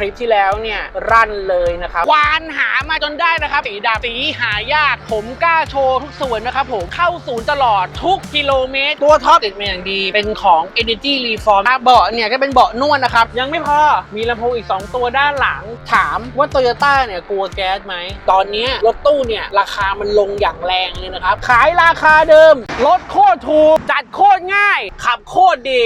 คลิปที่แล้วเนี่ยรั่นเลยนะครับควานหามาจนได้นะครับสีดำสีหายากผมกล้าโชว์ทุกส่วนนะครับผมเข้าศูนย์ตลอดทุกกิโลเมตร ตัวท็อปติดมาอย่างดีเป็นของ Energy Reform เบาะเนี่ยก็เป็นเบาะนวดนะครับ ยังไม่พอมีลำโพงอีก 2 ตัวด้านหลัง ถามว่าโตโยต้าเนี่ยกลัวแก๊สไหม ตอนเนี้ยรถตู้เนี่ยราคามันลงอย่างแรงเลยนะครับ ขายราคาเดิม รถโคตรถูกจัดโคตรง่าย ขับโคตรดี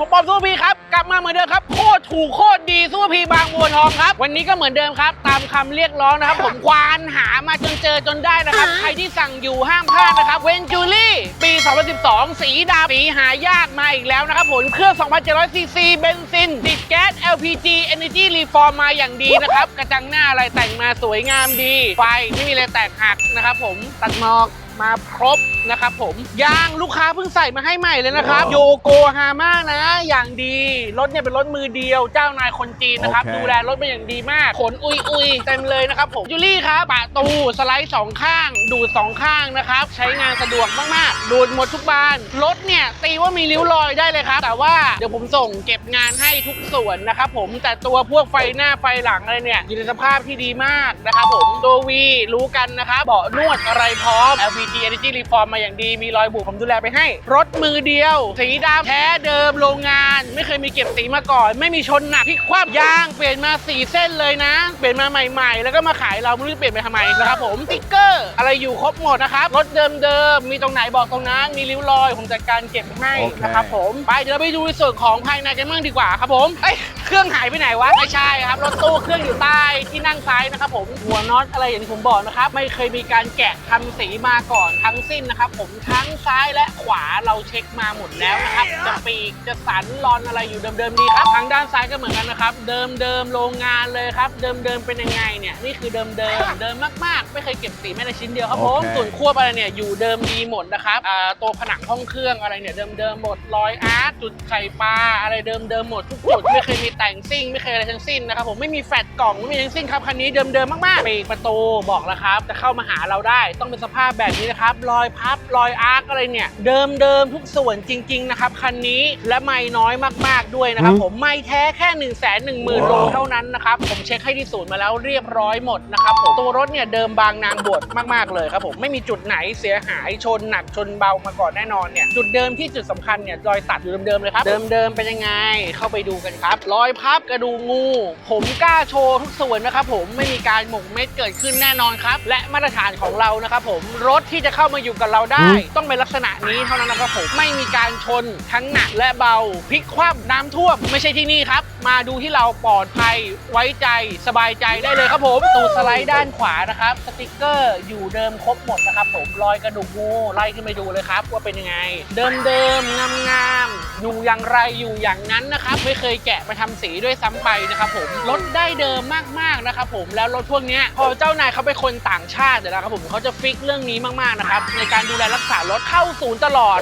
ผมผมปอมซูเปอร์พีครับ กลับมาเหมือนเดิมครับ โคตรถูกโคตรดีซูเปอร์พีบางบัวทองครับ วันนี้ก็เหมือนเดิมครับ ตามคำเรียกร้องนะครับ ผมควานหามาจนเจอจนได้นะครับ ใครที่สั่งอยู่ห้ามพลาดนะครับเวนจูลี่ปี 2012 สีดำสีหายากมาอีกแล้วนะครับผมเครื่อง 2,700 ซีซีเบนซินติดแก๊ส LPG Energy Reform มาอย่างดีนะครับ กระจังหน้าอะไรแต่งมาสวยงามดี ไฟไม่มีอะไรแตกหักนะครับผมตัดหมอกมาครบนะครับผมยางลูกค้าเพิ่งใส่มาให้ใหม่เลยนะครับ โยโกฮาม่านะ อย่างดี รถเนี่ยเป็นรถมือเดียว เจ้านายคนจีนนะครับโอเคดูแลรถเป็นอย่างดีมาก ขนอุยอุยเต็มเลยนะครับผมยูรี่ครับปะตูสไลด์สองข้าง ดูดสองข้างนะครับ ใช้งานสะดวกมากๆ ดูดหมดทุกบาน รถเนี่ยตีว่ามีริ้วรอยได้เลยครับ แต่ว่าเดี๋ยวผมส่งเก็บงานให้ทุกส่วนนะครับผม แต่ตัวพวกไฟหน้าไฟหลังอะไรเนี่ยอยู่ในสภาพที่ดีมากนะครับผม ตัววีรู้กันนะครับ เบาะนวดอะไรพร้อม LPG Energy Reform มาอย่างดีมีรอยบุผมดูแลไปให้ รถมือเดียว สีดำแท้เดิมโรงงาน ไม่เคยมีเก็บสีมาก่อน ไม่มีชนหนักที่คว่ำยางเปลี่ยนมาสีเส้นเลยนะ เปลี่ยนมาใหม่ ๆ แล้วก็มาขายเราไม่รู้จะเปลี่ยนไปทำไมนะครับผมสติ๊กเกอร์ อะไรอยู่ครบหมดนะครับรถเดิมๆมีตรงไหนบอกตรงนั้นมีริ้วรอยผมจัดการเก็บให้โอเคนะครับผมไปเดี๋ยวเราไปดูในส่วนของภายในกันบ้างดีกว่าครับผมเอ้ย เครื่องหายไปไหนวะไม่ใช่ครับรถตู้เครื่องอยู่ใต้ที่นั่งซ้ายนะครับผมหัวน็อตอะไรอย่างที่ผมบอกนะครับไม่เคยมีการแกะทำสีมาก่อนทั้งสิ้นนะครับผมทั้งซ้ายและขวาเราเช็คมาหมดแล้วนะครับจะปีกจะสันรอนอะไรอยู่เดิมๆดีครับทางด้านซ้ายก็เหมือนกันนะครับเดิมๆโรงงานเลยครับเดิมๆเป็นยังไงเนี่ยนี่คือเดิมๆเดิมมากๆ ไม่เคยเก็บสีแม้แต่ชิ้นเดียวครับผมโอเคส่วนควบอะไรเนี่ยอยู่เดิมดีหมดนะครับอ่าตัวผนังห้องเครื่องอะไรเนี่ยเดิมๆหมดรอยอาร์ตจุดไข่ปลาอะไรเดิมๆหมดทุกจุดไม่เคยมีแต่งซิ่งไม่เคยอะไรทั้งสิ้นนะครับผมไม่มีแฟลตกล่องไม่มีทั้งสิ้นครับคันนี้เดิมๆมากๆปีกประตูบอกแล้วครับจะเข้ามาหาเราได้ ต้องเป็นสภาพแบบนี้นะครับรอยพับรอยอาร์คอะไรเนี่ยเดิมๆทุกส่วนจริง ๆ นะครับคันนี้และไม่น้อยมากๆด้วยนะครับผมไม่แท้แค่1นึ่งแสนหนึ่งหมื่นโลเท่านั้นนะครับผมเช็คให้ที่ศูนย์มาแล้วเรียบร้อยหมดนะครับผมตัวรถเนี่ยเดิมบางนางบวชมากๆเลยครับผมไม่มีจุดไหนเสียหายชนหนักชนเบามาก่อนแน่นอนเนี่ยจุดเดิมที่จุดสำคัญเนี่ยรอยตัดอยู่เดิมๆเลยครับเดิมๆเป็นยังไงเข้าไปดูกันครับรอยพับกระดูกงู ผมกล้าโชว์ทุกส่วนนะครับผมไม่มีการหมกเม็ดเกิดขึ้นแน่นอนครับ และมาตรฐานของเรานะครับผมรถที่จะเข้ามาอยู่กับเราได้ ต้องเป็นลักษณะนี้เท่านั้นนะครับผมไม่มีการชนทั้งหนักและเบาพลิกคว่ำน้ำท่วมไม่ใช่ที่นี่ครับ มาดูที่เราปลอดภัยไว้ใจสบายใจได้เลยครับผมตูดสไลด์ด้านขวานะครับสติกเกอร์อยู่เดิมครบหมดนะครับผมรอยกระดูกงูไล่ขึ้นไปดูเลยครับว่าเป็นยังไง เดิมเดิมงามงามอยู่อย่างไรอยู่อย่างนั้นนะครับไม่เคยแกะมาทำสีด้วยซ้ำไปนะครับผมรถได้เดิมมากๆนะครับผมแล้วรถพวกนี้พอเจ้านายเขาเป็นคนต่างชาติเดี๋ยวนะครับผมเขาจะฟิกเรื่องนี้มากๆนะครับในการดูแลรักษารถเข้าศูนย์ตลอด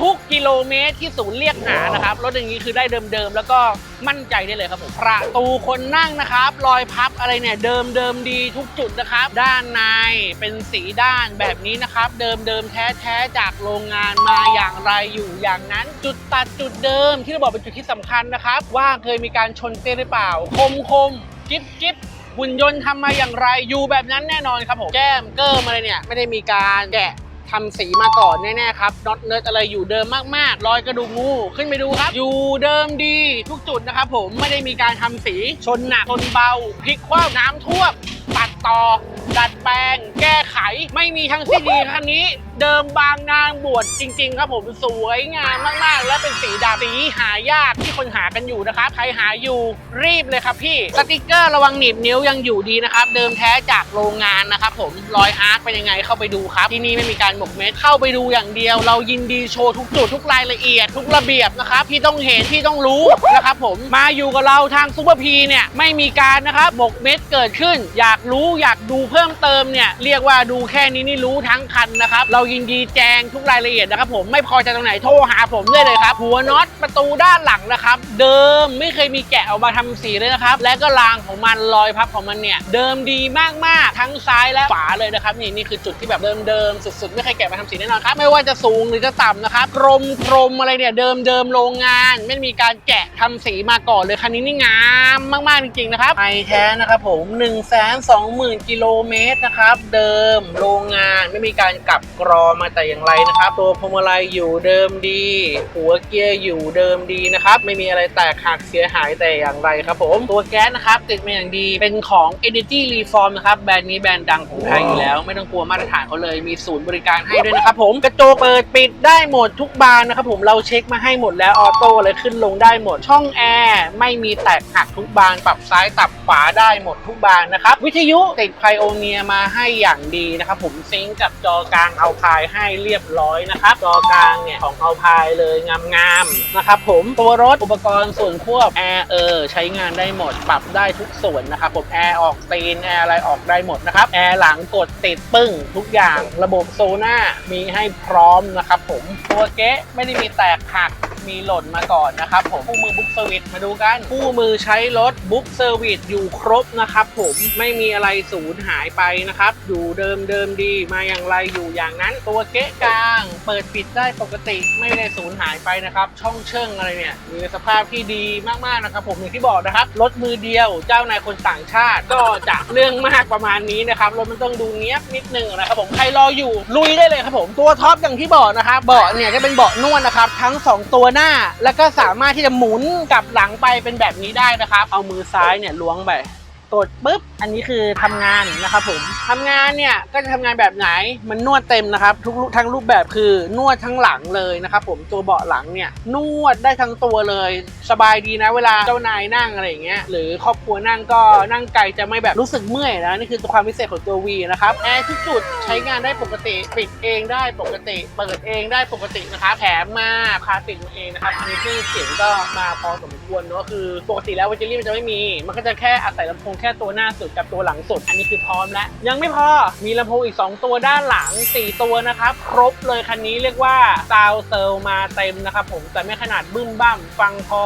ทุกกิโลเมตรที่ศูนย์เรียกหานะครับ รถอย่างนี้คือได้เดิมๆ แล้วก็มั่นใจได้เลยครับผมประตูคนนั่งนะครับ รอยพับอะไรเนี่ยเดิมเดิมๆดีทุกจุดนะครับ ด้านในเป็นสีด้านแบบนี้นะครับ เดิมเดิมๆแท้ๆจากโรงงานมาอย่างไรอยู่อย่างนั้น จุดตัดจุดเดิมที่เราบอกเป็นจุดที่สำคัญนะครับ ว่าเคยมีการชนเต้หรือเปล่า คมคมกิ๊บกิ๊บหุ่นยนต์ทำมาอย่างไรอยู่แบบนั้นแน่นอนครับผมแก้มเกิร์มอะไรเนี่ยไม่ได้มีการแกะ ทำสีมาก่อนแน่ๆครับน็อตเนิร์ดอะไรอยู่เดิมมากๆ รอยกระดูกงูขึ้นไปดูครับ อยู่เดิมดีทุกจุดนะครับผมไม่ได้มีการทำสีชนหนักชนเบาพลิกคว่ำน้ำท่วม ตัดต่อ ดัดแปลง แก้ไข ไม่มีทั้งสิ้นดีคันนี้ เดิมบางนางบวชจริง ๆ ครับผมสวยงามมากๆ และเป็นสีดำสีหายากที่คนหากันอยู่นะครับ ใครหาอยู่รีบเลยครับพี่สติกเกอร์ระวังหนีบนิ้วยังอยู่ดีนะครับ เดิมแท้จากโรงงานนะครับผมรอยอาร์คเป็นยังไงเข้าไปดูครับ ที่นี่ไม่มีการหมกเม็ดเข้าไปดูอย่างเดียว เรายินดีโชว์ทุกจุดทุกรายละเอียด ทุกระเบียบนะครับพี่ต้องเห็นพี่ต้องรู้นะครับผมมาอยู่กับเราทางซูเปอร์พีเนี่ยไม่มีการนะครับหมกเม็ดเกิดขึ้นอยากรู้อยากดูเพิ่มเติมเนี่ยเรียกว่าดูแค่นี้นี่รู้ทั้งคันนะครับ เรายินดีแจงทุกรายละเอียดนะครับผมไม่พอใจตรงไหนโทรหาผมได้เลยครับ หัวน็อตประตูด้านหลังนะครับ เดิมไม่เคยมีแกะออกมาทำสีเลยนะครับ และก็รางของมันรอยพับของมันเนี่ยเดิมดีมากๆ ทั้งซ้ายและขวาเลยนะครับ นี่นี่คือจุดที่แบบเดิมๆสุดๆ ไม่เคยแกะมาทำสีแน่นอนครับไม่ว่าจะสูงหรือจะต่ำนะครับกรมกรมอะไรเนี่ยเดิมเดิมโรงงาน ไม่มีการแกะทำสีมาก่อนเลยคันนี้นี่งามมากๆจริงๆนะครับไอแท้นะครับผม1 2 0 0 0 20,000 กิโลเมตรนะครับ เดิมโรงงานไม่มีการกลับกรอมาแต่อย่างไรนะครับ ตัวพวงมาลัยอยู่เดิมดี หัวเกียร์อยู่เดิมดีนะครับ ไม่มีอะไรแตกหักเสียหายแต่อย่างไรครับผม ตัวแก๊สนะครับติดมาอย่างดีเป็นของ Energy Reform นะครับแบรนด์นี้แบรนด์ดังของไทยอยู่แล้ว ไม่ต้องกลัวมาตรฐานเขาเลยมีศูนย์บริการให้ด้วยนะครับผมกระจกเปิดปิดได้หมดทุกบานนะครับผมเราเช็คมาให้หมดแล้วออโต้เลยขึ้นลงได้หมดช่องแอร์ไม่มีแตกหักทุกบานปรับซ้ายปรับขวาได้หมดทุกบานนะครับวิทยุติดไพโอเนียมาให้อย่างดีนะครับผมซิงกับจอกลางเอาพายให้เรียบร้อยนะครับจอกลางเนี่ยของเอาพายเลยงามๆนะครับผมตัวรถอุปกรณ์ส่วนควบแอร์เออใช้งานได้หมดปรับได้ทุกส่วนนะครับผมแอร์ออกตีนแอร์อะไรออกได้หมดนะครับแอร์หลังกดติดปึ้งทุกอย่างระบบโซน่ามีให้พร้อมนะครับผมตัวเก๊ะไม่ได้มีแตกหัก มีหล่นมาก่อนนะครับผมคู่มือบุ๊กเซอร์วิสมาดูกันคู่มือใช้รถบุ๊กเซอร์วิสอยู่ครบนะครับผมไม่มีอะไรสูญหายไปนะครับ อยู่เดิมเดิมดีมาอย่างไรอยู่อย่างนั้น ตัวเก๊ะกลาง เปิดปิดได้ปกติไม่ได้สูญหายไปนะครับ ช่องเชิงอะไรเนี่ยมีสภาพที่ดีมากๆนะครับผมอย่างที่บอกนะครับรถมือเดียวเจ้านายคนต่างชาติ ก็จะเรื่องมากประมาณนี้นะครับรถมันต้องดูเนี้ยบนิดนึงนะครับผมใครรออยู่ลุยได้เลยครับผมตัวท็อปอย่างที่บอกนะครับเบาะเนี่ยจะเป็นเบาะนวดนะครับทั้งสองตัวหน้า แล้วก็สามารถที่จะหมุนกลับหลังไปเป็นแบบนี้ได้นะครับ เอามือซ้ายเนี่ยล้วงไป กดปุ๊บ อันนี้คือทำงานนะครับผมทำงานเนี่ยก็จะทำงานแบบไหนมันนวดเต็มนะครับ ทุกทั้งรูปแบบคือนวดทั้งหลังเลยนะครับผมตัวเบาะหลังเนี่ยนวดได้ทั้งตัวเลย สบายดีนะเวลาเจ้านายนั่งอะไรอย่างเงี้ยหรือครอบครัวนั่งก็นั่งไกลจะไม่แบบรู้สึกเมื่อยนะนี่คือความพิเศษของตัว V นะครับแอร์ทุกจุดใช้งานได้ปกติปิดเองได้ปกติ เปิดเองได้ปกตินะครับแถมมาคาติดมาเองนะครับอันนี้คือเสียงก็มาพอสม ควรเนอะคือปกติแล้ววิจลี่มันจะไม่มี มันก็จะแค่อาศัยลำโพงแค่ตัวหน้าสุดกับตัวหลังสุด อันนี้คือพร้อมแล้ว ยังไม่พอมีลำโพงอีก 2 ตัวด้านหลัง 4 ตัวนะครับ ครบเลยคันนี้เรียกว่าซาวเซลมาเต็มนะครับผมแต่ไม่ขนาดบึ้มบ้ามฟังพอ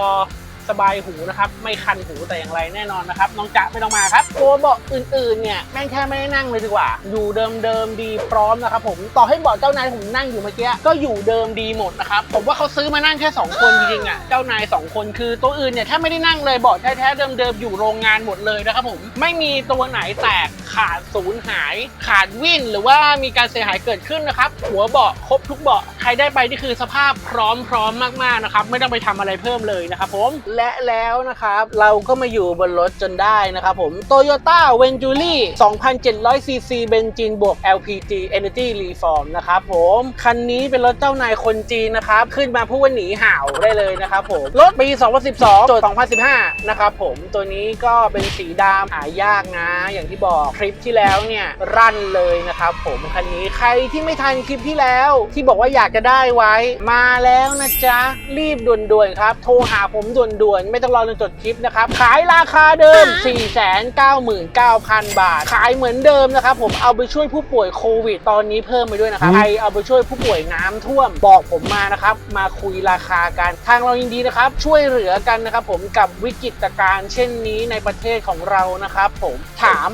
สบายหูนะครับ ไม่คันหูแต่อย่างไรแน่นอนนะครับ น้องจ๊ะไม่ต้องมาครับ ตัวเบาะอื่นๆเนี่ยแม่งแค่ไม่ได้นั่งเลยดีกว่า อยู่เดิมๆดีพร้อมนะครับผมต่อให้เบาะเจ้านายผมนั่งอยู่เมื่อกี้ก็อยู่เดิมดีหมดนะครับผมว่าเขาซื้อมานั่งแค่ 2 คนจริงๆอะเจ้านาย 2 คนคือตัวอื่นเนี่ยแทบไม่ได้นั่งเลยเบาะแท้ๆเดิมๆอยู่โรงงานหมดเลยนะครับผมไม่มีตัวไหนแตกขาดสูญหาย ขาดวิ่นหรือว่ามีการเสียหายเกิดขึ้นนะครับหัวเบาะครบทุกเบาะใครได้ไปนี่คือสภาพพร้อมๆมากๆนะครับ ไม่ต้องไปทำอะไรเพิ่มเลยนะครับผมและแล้วนะครับเราก็มาอยู่บนรถจนได้นะครับผม Toyota v e n t u r i 2,700 cc เบนซินบวก LPG Energy Reform นะครับผม คันนี้เป็นรถเจ้านายคนจีนนะครับ ขึ้นมาพูดว่าหนีห่าวได้เลยนะครับผม รถปี 2012จด2015 นะครับผมตัวนี้ก็เป็นสีดำหายากนะ อย่างที่บอกคลิปที่แล้วเนี่ย รั่นเลยนะครับผม คันนี้ใครที่ไม่ทันคลิปที่แล้ว ที่บอกว่าอยากจะได้ไว้มาแล้วนะจ๊ะ รีบด่วนๆครับ โทรหาผมด่วนๆ ไม่ต้องรอจนจดคลิปนะครับ ขายราคาเดิม 499,000 บาท ขายเหมือนเดิมนะครับ ผมเอาไปช่วยผู้ป่วยโควิด ตอนนี้เพิ่มไปด้วยนะครับใครเอาไปช่วยผู้ป่วยน้ำท่วมบอกผมมานะครับ มาคุยราคากัน ทางเรายินดีนะครับ ช่วยเหลือกันนะครับ ผมกับวิกฤตการณ์เช่นนี้ในประเทศของเรานะครับ ผมถาม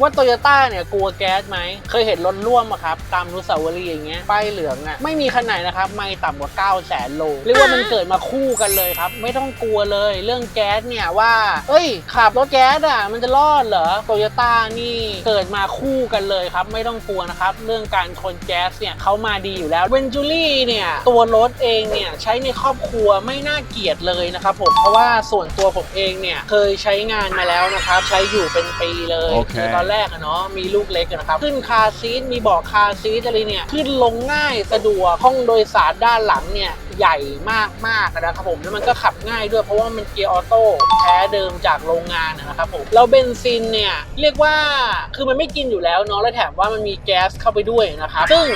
ว่าโตโยต้าเนี่ยกลัวแก๊สไหม เคยเห็นรถร่วมอะครับ ตามอนุสาวรีอย่างเงี้ยป้ายเหลืองอะไม่มีคันไหนนะครับ ไม่ต่ำกว่า 9 0 0แสนโลเรียกว่ามันเกิดมาคู่กันเลยครับ ไม่ต้องกลัวเลย เรื่องแก๊สเนี่ยว่า เอ้ย ขับรถแก๊สอะมันจะรอดเหรอโตโยต้านี่เกิดมาคู่กันเลยครับ ไม่ต้องกลัวนะครับ เรื่องการทนแก๊สเนี่ยเขามาดีอยู่แล้วเวนจูรี่เนี่ยตัวรถเองเนี่ยใช้ในครอบครัวไม่น่าเกลียดเลยนะครับผมเพราะว่าส่วนตัวผมเองเนี่ยเคยใช้งานมาแล้วนะครับ ใช้อยู่เป็นปีเลยโอเคคือตอนแรกอะเนาะมีลูกเล็กอะนะครับ ขึ้นคาซีทมีเบาะคาซีทอะไรเนี่ยขึ้นลงง่ายสะดวกห้องโดยสารด้านหลังเนี่ย ใหญ่มากๆนะครับผมแล้วมันก็ขับง่ายด้วยเพราะว่ามันเกียร์ออโต้แท้เดิมจากโรงงานนะครับผมแล้วเบนซินเนี่ยเรียกว่าคือมันไม่กินอยู่แล้วเนาะแล้วแถมว่ามันมีแก๊สเข้าไปด้วยนะครับซึ่ง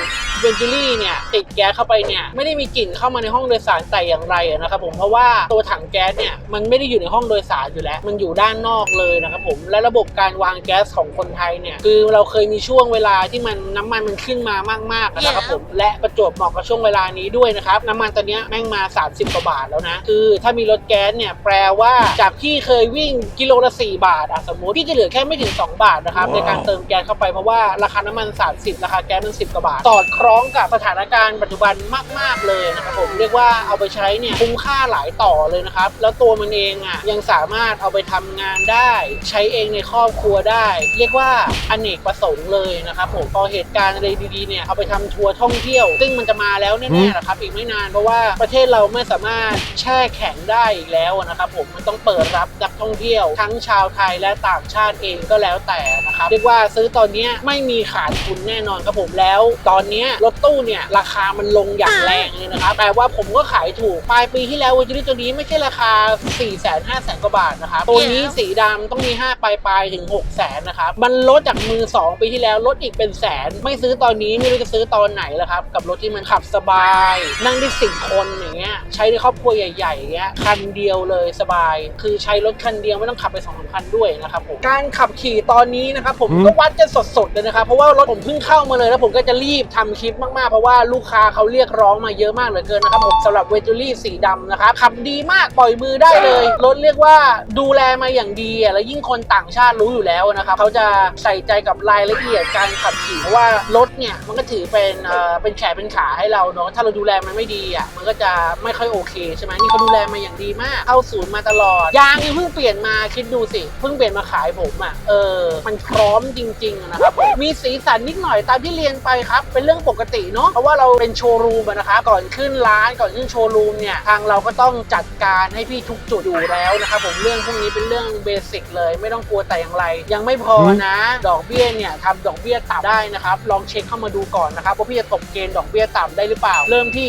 เวนจูรี่เนี่ยติดแก๊สเข้าไปเนี่ยไม่ได้มีกลิ่นเข้ามาในห้องโดยสารแต่อย่างไรนะครับผมเพราะว่าตัวถังแก๊สเนี่ยมันไม่ได้อยู่ในห้องโดยสารอยู่แล้ว มันอยู่ด้านนอกเลยนะครับผมและระบบการวางแก๊สของคนไทยเนี่ยคือเราเคยมีช่วงเวลาที่มันน้ำมันมันขึ้นมามากๆนะครับผมและประจวบเหมาะกับช่วงเวลานี้ด้วยนะครับน้ำมันตอนเนี้ยแม่งมา 30 กว่าบาทแล้วนะ คือถ้ามีรถแก๊สเนี่ยแปลว่าจากที่เคยวิ่งกิโลละ 4 บาทอะสมมติพี่จะเหลือแค่ไม่ถึง 2 บาทนะครับ ในการเติมแก๊สเข้าไปเพราะว่าราคาน้ำมัน 30 ราคาแก๊สมัน10 กว่าบาท สอดคล้องกับสถานการณ์ปัจจุบันมาก ๆ เลยนะครับผมเรียกว่าเอาไปใช้เนี่ยคุ้มค่าหลายต่อเลยนะครับ แล้วตัวมันเองอะยังสามารถเอาไปทำงานได้ ใช้เองในครอบครัวได้ เรียกว่าอเนกประสงค์เลยนะครับผมพอเหตุการณ์อะไรดีๆเนี่ยเอาไปทำทัวร์ท่องเที่ยว ซึ่งมันจะมาแล้วแน่ๆนะครับอีกไม่นานเพราะว่าประเทศเราไม่สามารถแช่แข็งได้อีกแล้วนะครับผมมันต้องเปิดรับนักท่องเที่ยว ทั้งชาวไทยและต่างชาติเองก็แล้วแต่นะครับเรียกว่าซื้อตอนนี้ไม่มีขาดทุนแน่นอนครับผมแล้ว ตอนนี้รถตู้เนี่ยราคามันลงอย่างแรงเลยนะครับแต่ว่าผมก็ขายถูกปลายปีที่แล้ววันนี้ตัวนี้ไม่ใช่ราคา 4 0 0 0 0 0 5 0 0 0 กว่าบาทนะครับตัวนี้สีดำต้องมี 5 ปลายปลายถึง 6 0 0 0 0นะครับมันลดจากมือ 2 ปีที่แล้วลดอีกเป็นแสน ไม่ซื้อตอนนี้ไม่รู้จะซื้อตอนไหนแล้วครับกับรถที่มันขับสบาย นั่งได้สิบคนอย่างเงี้ยใช้ในครอบครัวใหญ่ๆอย่างเงี้ยคันเดียวเลยสบาย คือใช้รถคันเดียวไม่ต้องขับไปสองสามคันด้วยนะครับผมการขับขี่ตอนนี้นะครับผมก็วัดกันสดๆเลยนะครับเพราะว่ารถผมเพิ่งเข้ามาเลยแล้วผมก็จะรีบทำคลิปมากๆ เพราะว่าลูกค้าเขาเรียกร้องมาเยอะมากเหลือเกินนะครับผมสำหรับเวจูรี่สีดำนะครับขับดีมากปล่อยมือได้เลยรถเรียกว่าดูแลมาอย่างดีอะแล้วยิ่งคนต่างชาติรู้อยู่แล้วนะครับเขาจะใส่ใจกับรายละเอียดการขับขี่เพราะว่ารถเนี่ยมันก็ถือเป็นเอ่อเป็นแขนเป็นขาให้เราเนาะถ้าเราดูแลมันไม่ดีอะมันก็จะไม่ค่อยโอเคใช่ไหมนี่เขาดูแลมาอย่างดีมากเข้าศูนย์มาตลอดยางนี่เพิ่งเปลี่ยนมาคิดดูสิเพิ่งเปลี่ยนมาขายผมอะเออ มันพร้อมจริง ๆ นะครับมีสีสันนิดหน่อยตามที่เรียนไปครับ เป็นเรื่องปกติเนาะเพราะว่าเราเป็นโชว์รูมนะครับก่อนขึ้นร้านก่อนขึ้นโชว์รูมเนี่ยทางเราก็ต้องจัดการให้พี่ทุกจุดอยู่แล้วนะครับผมเรื่องพวกนี้เป็นเรื่องเบสิกเลย ไม่ต้องกลัวแต่อย่างไร ยังไม่พอนะ ดอกเบี้ยเนี่ยทำดอกเบี้ยต่ำได้นะครับลองเช็คเข้ามาดูก่อนนะครับว่าพี่จะตกเกณฑ์ดอกเบี้ยต่ำได้หรือเปล่า เริ่มที่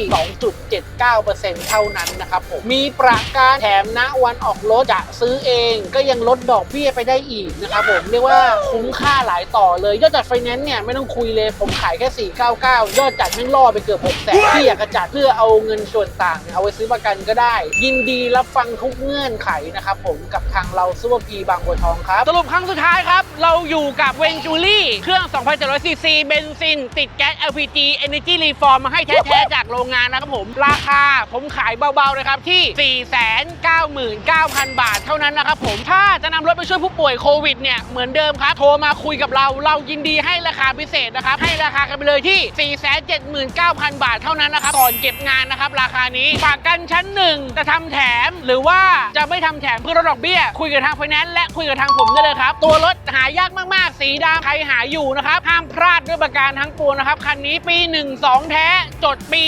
2.79%เท่านั้นนะครับผมมีประกันแถมณวันออกรถจะซื้อเองก็ยังลดดอกเบี้ยไปได้อีกนะครับผมเรียกว่าคุ้มค่าหลายต่อเลยยอดจัดไฟแนนซ์เนี่ยไม่ต้องคุยเลยผมขายแค่ 499 ยอดจัดแม่งล่อไปเกือบ6แสนที่อยากจะจัดเพื่อเอาเงินส่วนต่างเอาไว้ซื้อประกันก็ได้ ยินดีรับฟังทุกเงื่อนไขนะครับผมกับทางเราซูเปอร์พีบางบัวทองครับสรุปครั้งสุดท้ายครับ เราอยู่กับเวนจูรี่เครื่อง 2,700ซีซีเบนซิน ติดแก๊ส LPG Energy Reform มาให้แท้ๆจากโรงงานนะครับผมราคาผมขายเบาๆเลยครับที่ 499,000 บาทเท่านั้นนะครับผมถ้าจะนำรถไปช่วยผู้ป่วยโควิดเนี่ยเหมือนเดิมครับโทรมาคุยกับเราเรายินดีให้ราคาพิเศษนะครับ ให้ราคากันไปเลยที่ 479,000 บาทเท่านั้นนะครับก่อนเก็บงานนะครับ ราคานี้ฝากกันชั้นหนึ่งจะทำแถมหรือว่าจะไม่ทำแถมเพื่อลดดอกเบี้ย คุยกับทางไฟแนนซ์และคุยกับทางผมได้เลยครับ ตัวรถหายากมากๆ สีดำใครหาอยู่นะครับ ห้ามพลาดด้วยประการทั้งปวงนะครับ คันนี้ปี 12 แท้ จดปี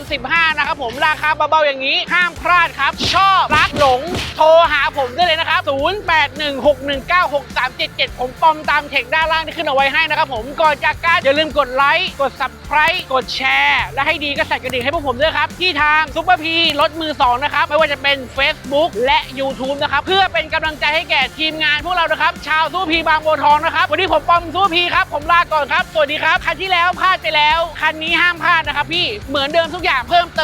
2015นะครับผมราคาเบาๆอย่างนี้ ห้ามพลาดครับ ชอบรักหลงโทรหาผมได้เลยนะครับ 0816196377 ผมปอมตามเทคด้านล่างที่ขึ้นเอาไว้ให้นะครับผมก่อนจากการอย่าลืมกดไลค์กด subscribe กดแชร์ และให้ดีก็ใส่กระดิ่งให้พวกผมด้วยครับ ที่ทางซุปเปอร์พีรถมือ 2 นะครับ ไม่ว่าจะเป็น Facebook และ YouTube นะครับ เพื่อเป็นกำลังใจให้แก่ทีมงานพวกเรานะครับ ชาวซุปเปอร์พีบางบัวทองนะครับ วันนี้ผมปอมซุปเปอร์พีครับ ผมลาก่อนครับ สวัสดีครับ คันที่แล้วพลาดไปแล้ว คันนี้ห้ามพลาดนะครับพี่เหมือนเดิมทุกอย่างเพิ่มเติม